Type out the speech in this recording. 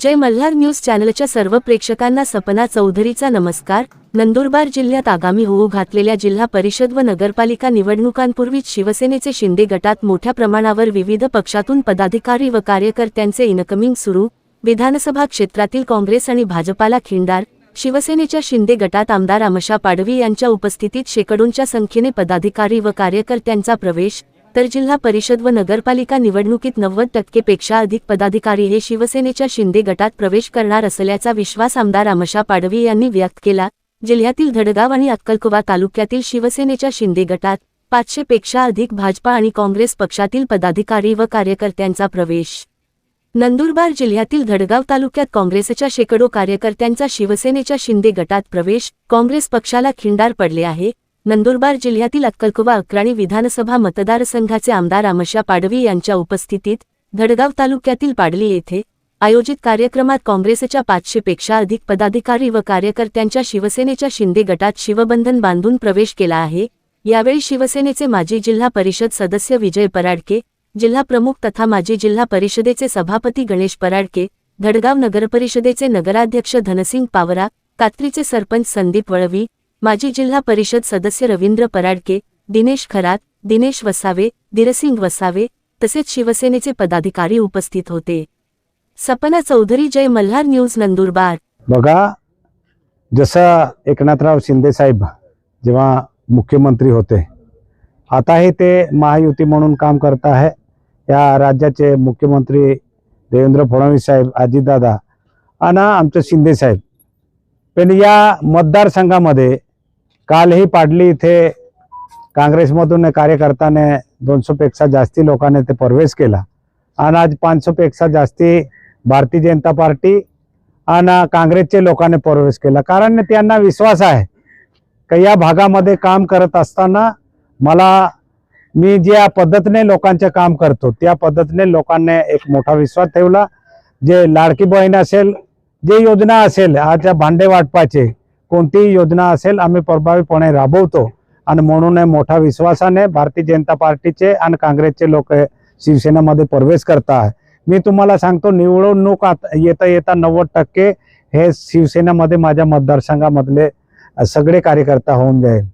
जय Malhar news चॅनलच्या सर्व प्रेक्षकांना सपना चौधरीचा नमस्कार. नंदुरबार जिल्ह्यात आगामी होऊ घातलेल्या जिल्हा परिषद व नगरपालिका निवडणुकांपूर्वीच शिवसेनेचे शिंदे गटात मोठ्या प्रमाणावर विविध पक्षातून पदाधिकारी व कार्यकर्त्यांचे इनकमिंग सुरू. विधानसभा क्षेत्रातील काँग्रेस आणि भाजपाला खिंडार. शिवसेनेच्या शिंदे गटात आमदार अमशा पाडवी यांच्या उपस्थितीत शेकडोंच्या संख्येने पदाधिकारी व कार्यकर्त्यांचा प्रवेश. तर जिल्हा परिषद व नगरपालिका निवडणुकीत नव्वद टक्केपेक्षा अधिक पदाधिकारी हे शिवसेनेच्या शिंदे गटात प्रवेश करणार असल्याचा विश्वास आमदार आमशा पाडवी यांनी व्यक्त केला. जिल्ह्यातील धडगाव आणि अक्कलकुवा तालुक्यातील शिवसेनेच्या शिंदे गटात पाचशे पेक्षा अधिक भाजपा आणि काँग्रेस पक्षातील पदाधिकारी व कार्यकर्त्यांचा प्रवेश. नंदुरबार जिल्ह्यातील धडगाव तालुक्यात काँग्रेसच्या शेकडो कार्यकर्त्यांचा शिवसेनेच्या शिंदे गटात प्रवेश. काँग्रेस पक्षाला खिंडार पडले आहे. नंदुरबार जिल्ह्यातील अक्कलकुवा अक्राणी विधानसभा मतदारसंघाचे आमदार आमशा पाडवी यांच्या उपस्थितीत धडगाव तालुक्यातील पाडली येथे आयोजित कार्यक्रमात काँग्रेसच्या पाचशेपेक्षा अधिक पदाधिकारी व कार्यकर्त्यांच्या शिवसेनेच्या शिंदे गटात शिवबंधन बांधून प्रवेश केला आहे. यावेळी शिवसेनेचे माजी जिल्हा परिषद सदस्य विजय पराडके जिल्हा प्रमुख तथा माजी जिल्हा परिषदेचे सभापती गणेश पराडके धडगाव नगरपरिषदेचे नगराध्यक्ष धनसिंग पावरा कात्रीचे सरपंच संदीप वळवी माजी जिल्हा परिषद सदस्य रवींद्र पराडके दिनेश खरात दिनेश वसावे दिरसिंग वसावे तसेच शिवसेनेचे पदाधिकारी उपस्थित होते. सपना चौधरी जय मल्हार न्यूज नंदुरबार. बघा जसं एकनाथराव शिंदे साहेब जेव्हा मुख्यमंत्री होते आताही ते महायुती म्हणून काम करत आहे. या राज्याचे मुख्यमंत्री देवेंद्र फडणवीस साहेब अजितदादा आणि आमचे शिंदे साहेब. पण या मतदारसंघामध्ये कालही पाडली इथे काँग्रेसमधून कार्यकर्त्याने दोनशेपेक्षा जास्ती लोकांनी ते प्रवेश केला. आणि आज पाचशेपेक्षा जास्ती भारतीय जनता पार्टी आणि काँग्रेसचे लोकांनी प्रवेश केला. कारण त्यांना विश्वास आहे की या भागामध्ये काम करत असताना मला मी ज्या पद्धतीने लोकांचे काम करतो त्या पद्धतीने लोकांनी एक मोठा विश्वास ठेवला. जे लाडकी बहीण असेल जे योजना असेल आज भांडे वाटपाचे कोणतीही योजना असेल आम्ही प्रभावीपणे राबवतो. आणि म्हणून मोठ्या विश्वासाने भारतीय जनता पार्टीचे आणि काँग्रेसचे लोक शिवसेनेमध्ये प्रवेश करता मी तुम्हाला सांगतो निवडणूक आता येता येता नव्वद टक्के हे शिवसेनेमध्ये माझ्या मतदारसंघामधले सगळे कार्यकर्ता होऊन जाईल.